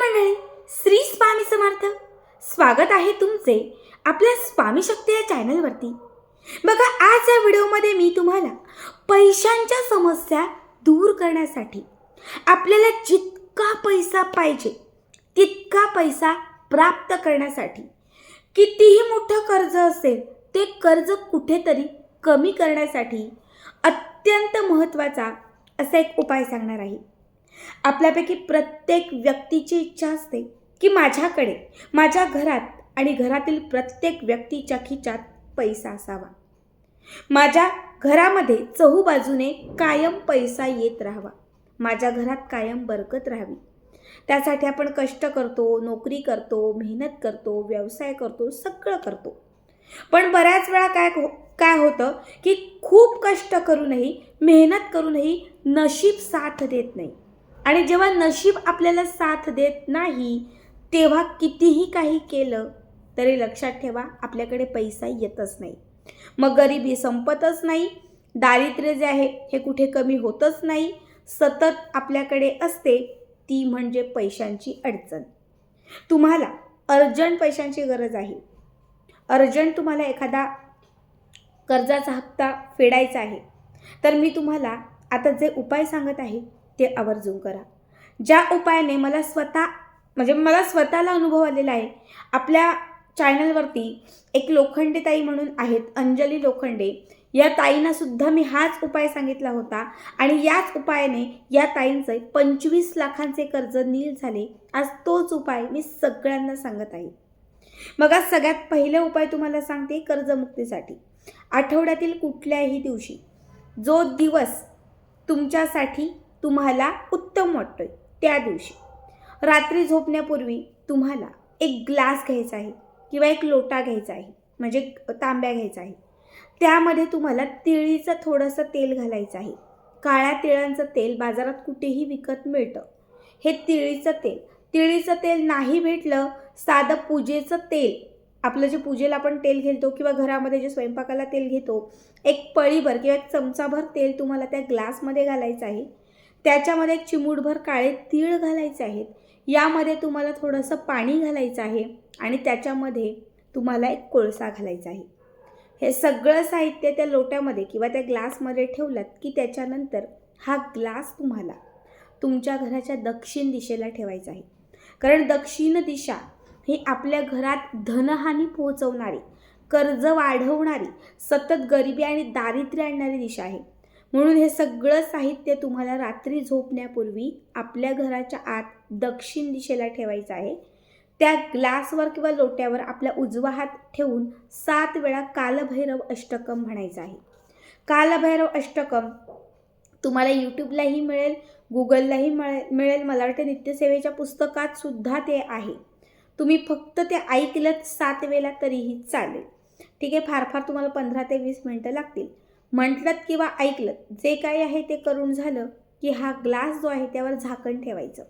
मंडळी श्री स्वामी समर्थ. स्वागत आहे तुमचे आपल्या स्वामी शक्ती या चॅनलवरती. बघा आज या व्हिडिओमध्ये मी तुम्हाला पैशांच्या समस्या दूर करण्यासाठी आपल्याला जितका पैसा पाहिजे तितका पैसा प्राप्त करण्यासाठी कितीही मोठं कर्ज असेल ते कर्ज कुठेतरी कमी करण्यासाठी अत्यंत महत्त्वाचा असा एक उपाय सांगणार आहे. आपल्यापैकी प्रत्येक व्यक्तीची इच्छा असते की माझ्याकडे माझ्या घरात आणि घरातील प्रत्येक व्यक्तीच्या खिच्यात पैसा असावा. माझ्या घरामध्ये चहूबाजूने कायम पैसा येत राहावा. माझ्या घरात कायम बरकत राहावी. त्यासाठी आपण कष्ट करतो नोकरी करतो मेहनत करतो व्यवसाय करतो सगळं करतो. पण बऱ्याच वेळा काय हो काय होतं की खूप कष्ट करूनही मेहनत करूनही नशीब साथ देत नाही. आणि जेव्हा नशीब आपल्याला साथ देत नाही तेव्हा कितीही काही केलं तरी लक्षात ठेवा आपल्याकडे पैसा येतच नाही. मग गरिबी संपतच नाही दारिद्र्य जे आहे हे कुठे कमी होतच नाही सतत आपल्याकडे असते ती म्हणजे पैशांची अडचण. तुम्हाला अर्जंट पैशांची गरज आहे. अर्जंट तुम्हाला एखादा कर्जाचा हप्ता फेडायचा आहे. तर मी तुम्हाला आता जे उपाय सांगत आहे ते आवर्जून करा. ज्या उपायाने मला स्वतः म्हणजे मला स्वतःला अनुभव आलेला आहे आपल्या चॅनलवरती एक लोखंडे ताई म्हणून आहेत अंजली लोखंडे या ताईंना सुद्धा मी हाच उपाय सांगितला होता आणि याच उपायाने या ताईंचे पंचवीस लाखांचे कर्ज नील झाले. आज तोच उपाय मी सगळ्यांना सांगत आहे. मग आज सगळ्यात पहिले उपाय तुम्हाला सांगते कर्जमुक्तीसाठी. आठवड्यातील कुठल्याही दिवशी जो दिवस तुमच्यासाठी तुम्हाला उत्तम वाटतोय. त्या दिवशी. रात्री झोपण्यापूर्वी तुम्हाला एक ग्लास घ्यायचा आहे किंवा एक लोटा घ्यायचा आहे म्हणजे तांब्या घ्यायचा आहे. त्यामध्ये तुम्हाला तिळीचं थोडंसं तेल घालायचं आहे. काळ्या तिळांचं तेल बाजारात कुठेही विकत मिळतं. हे तिळीचं तेल. तिळीचं तेल नाही भेटलं साधं पूजेचं तेल. आपलं जे पूजेला आपण तेल घेतो किंवा घरामध्ये जे स्वयंपाकाला तेल घेतो एक पळीभर किंवा एक चमचाभर तेल तुम्हाला त्या ग्लासमध्ये घालायचं आहे. त्याच्यामध्ये एक चिमूटभर काळे तीळ घालायचे आहेत. यामध्ये तुम्हाला थोडंसं पाणी घालायचं आहे आणि त्याच्यामध्ये तुम्हाला एक कोळसा घालायचा आहे. हे सगळं साहित्य त्या लोट्यामध्ये किंवा त्या ग्लासमध्ये ठेवलात की त्याच्यानंतर हा ग्लास तुम्हाला तुमच्या घराच्या दक्षिण दिशेला ठेवायचा आहे. कारण दक्षिण दिशा ही आपल्या घरात धनहानी पोहोचवणारी कर्ज वाढवणारी सतत गरिबी आणि दारिद्र्य आणणारी दिशा आहे. म्हणून हे सगळं साहित्य तुम्हाला रात्री झोपण्यापूर्वी आपल्या घराच्या आत दक्षिण दिशेला ठेवायचं आहे. त्या ग्लासवर किंवा लोट्यावर आपल्या उजवा हात ठेवून सात वेळा कालभैरव अष्टकम म्हणायचं आहे. कालभैरव अष्टकम तुम्हाला यूट्यूबलाही मिळेल गुगललाही मिळे मिळेल मला वाटतं नित्यसेवेच्या पुस्तकात सुद्धा ते आहे. तुम्ही फक्त ते ऐकलं सात वेळेला तरीही चालेल. ठीक आहे फार फार तुम्हाला पंधरा ते वीस मिनटं लागतील. म्हटलं किंवा ऐकलं जे काही आहे ते करून झालं की हा ग्लास जो आहे त्यावर झाकण ठेवायचं.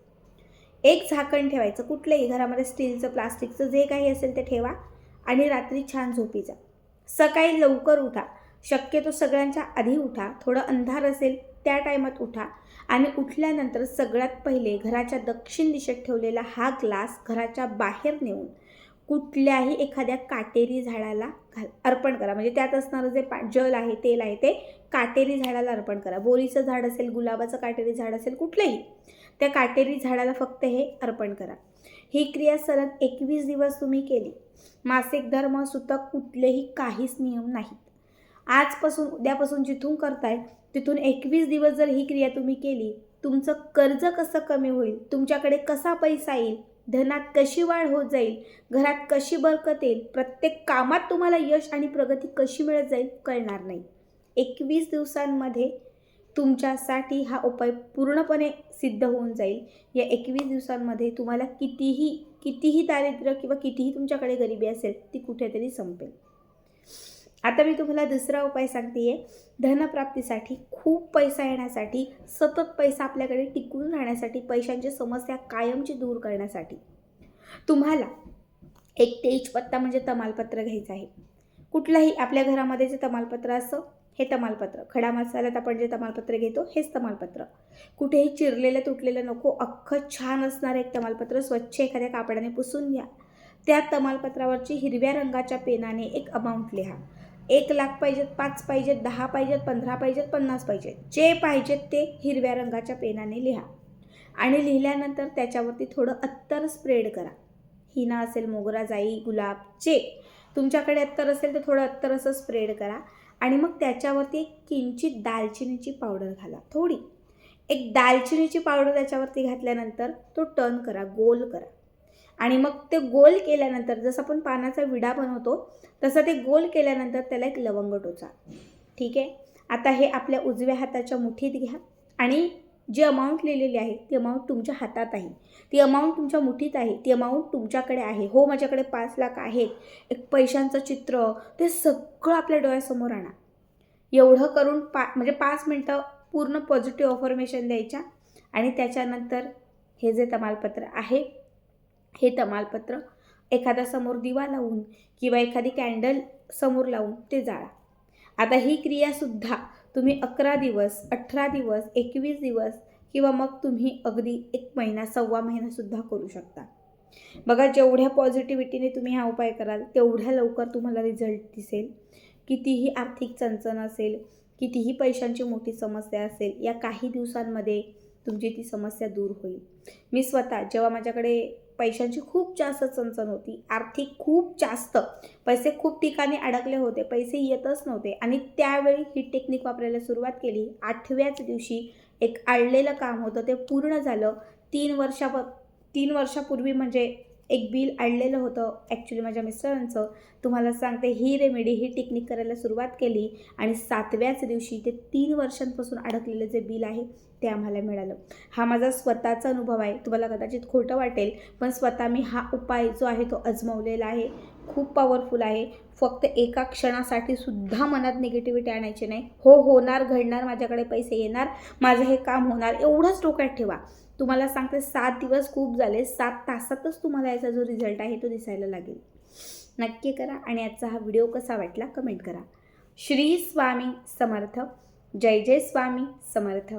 एक झाकण ठेवायचं कुठलंही घरामध्ये स्टीलचं प्लास्टिकचं जे काही असेल ते ठेवा आणि रात्री छान झोपी जा. सकाळी लवकर उठा. शक्यतो सगळ्यांच्या आधी उठा. थोडं अंधार असेल त्या टायमात उठा. आणि उठल्यानंतर सगळ्यात पहिले घराच्या दक्षिण दिशेत ठेवलेला हा ग्लास घराच्या बाहेर नेऊन कुठल्याही एखाद्या काटेरी झाडाला घाल अर्पण करा. म्हणजे त्यात असणारं जे पा जल आहे तेल आहे ते काटेरी झाडाला अर्पण करा. बोरीचं झाड असेल गुलाबाचं काटेरी झाड असेल कुठलंही त्या काटेरी झाडाला फक्त हे अर्पण करा. ही क्रिया सलग एकवीस दिवस तुम्ही केली. मासिक धर्म सुतक कुठलेही काहीच नियम नाहीत. आजपासून उद्यापासून जिथून करताय तिथून एकवीस दिवस जर ही क्रिया तुम्ही केली तुमचं कर्ज कसं कमी होईल? तुमच्याकडे कसा पैसा येईल? धनात कशी वाढ होत जाईल घरात कशी बरकत येईल प्रत्येक कामात तुम्हाला यश आणि प्रगती कशी मिळत जाईल कळणार नाही. एकवीस दिवसांमध्ये तुमच्यासाठी हा उपाय पूर्णपणे सिद्ध होऊन जाईल. या एकवीस दिवसांमध्ये तुम्हाला कितीही कितीही दारिद्र्य किंवा कितीही तुमच्याकडे गरिबी असेल ती कुठेतरी संपेल. आता मी तुम्हाला दुसरा उपाय सांगते आहे धनप्राप्तीसाठी खूप पैसा येण्यासाठी सतत पैसा आपल्याकडे टिकून राहण्यासाठी पैशांची समस्या कायमची दूर करण्यासाठी. तुम्हाला एक तेजपत्ता म्हणजे तमालपत्र घ्यायचं आहे. कुठलंही आपल्या घरामध्ये जे तमालपत्र असतं हे तमालपत्र. खडा मसाल्यात आपण जे तमालपत्र घेतो हेच तमालपत्र. कुठेही चिरलेलं तुटलेलं नको अख्खं छान असणारं एक तमालपत्र स्वच्छ एखाद्या कापडाने पुसून घ्या. त्या तमालपत्रावरची हिरव्या रंगाच्या पेनाने एक अमाऊंट लिहा. एक लाख पाहिजेत पाच पाहिजेत दहा पाहिजेत पंधरा पाहिजेत पन्नास पाहिजेत. जे पाहिजेत ते हिरव्या रंगाच्या पेनाने लिहा. आणि लिहिल्यानंतर त्याच्यावरती थोडं अत्तर स्प्रेड करा. हिना असेल मोगरा जाई गुलाब जे. तुमच्याकडे अत्तर असेल तर थोडं अत्तर असं स्प्रेड करा. आणि मग त्याच्यावरती एक किंचित दालचिनीची पावडर घाला थोडी. एक दालचिनीची पावडर त्याच्यावरती घातल्यानंतर तो टर्न करा गोल करा. आणि मग ते गोल केल्यानंतर जसं आपण पानाचा विडा बनवतो तसं ते गोल केल्यानंतर त्याला एक लवंग टोचा. ठीक आहे? आता हे आपल्या उजव्या हाताच्या मुठीत घ्या आणि जी अमाऊंट लिहिलेली आहे ती अमाऊंट तुमच्या हातात आहे. ती अमाऊंट तुमच्या मुठीत आहे ती अमाऊंट तुमच्याकडे आहे. हो माझ्याकडे पाच लाख आहेत एक पैशांचं चित्र ते सगळं आपल्या डोळ्यासमोर आणा. एवढं करून पा म्हणजे पाच मिनटं पूर्ण पॉझिटिव्ह अफॉर्मेशन द्यायच्या आणि त्याच्यानंतर हे जे तमालपत्र आहे हे तमालपत्र एखादा समोर दिवा लावून किंवा एखादी कॅन्डल समोर लावून ते जाळा. आता ही क्रियासुद्धा तुम्ही अकरा दिवस अठरा दिवस एकवीस दिवस किंवा मग तुम्ही अगदी एक महिना सव्वा महिनासुद्धा करू शकता. बघा जेवढ्या पॉझिटिव्हिटीने तुम्ही हा उपाय कराल तेवढ्या लवकर तुम्हाला रिझल्ट दिसेल. कितीही आर्थिक चणचण असेल कितीही पैशांची मोठी समस्या असेल या काही दिवसांमध्ये तुमची ती समस्या दूर होईल. मी स्वतः जेव्हा माझ्याकडे पैशांची खूप जास्त चणचण होती. आर्थिक खूप जास्त. पैसे खूप ठिकाणी अडकले होते. पैसे येतच नव्हते. आणि त्यावेळी ही टेक्निक वापरायला सुरुवात केली. आठव्याच दिवशी एक आडलेलं काम होतं. ते पूर्ण झालं. तीन वर्षा तीन वर्षापूर्वी म्हणजे एक बिल आणलेलं होतं. ॲक्च्युली माझ्या मिस्टरांचं. तुम्हाला सांगते ही रेमेडी ही टेक्निक करायला सुरुवात केली आणि सातव्याच दिवशी ते तीन वर्षांपासून अडकलेलं जे बिल आहे ते आम्हाला मिळालं. हा माझा स्वतःचा अनुभव आहे. तुम्हाला कदाचित खोटं वाटेल पण स्वतः मी हा उपाय जो आहे तो अजमवलेला आहे. खूप पॉवरफुल आहे. फक्त एका क्षणासाठी सुद्धा मनात निगेटिव्हिटी आणायची नाही. हो होणार घडणार माझ्याकडे पैसे येणार माझं हे काम होणार एवढंच डोक्यात ठेवा. तुम्हाला सांगते सात दिवस खूप झाले सात तासातच तुम्हाला याचा जो रिझल्ट आहे तो दिसायला लागेल. नक्की करा आणि आजचा हा व्हिडिओ कसा वाटला कमेंट करा. श्री स्वामी समर्थ. जय जय स्वामी समर्थ.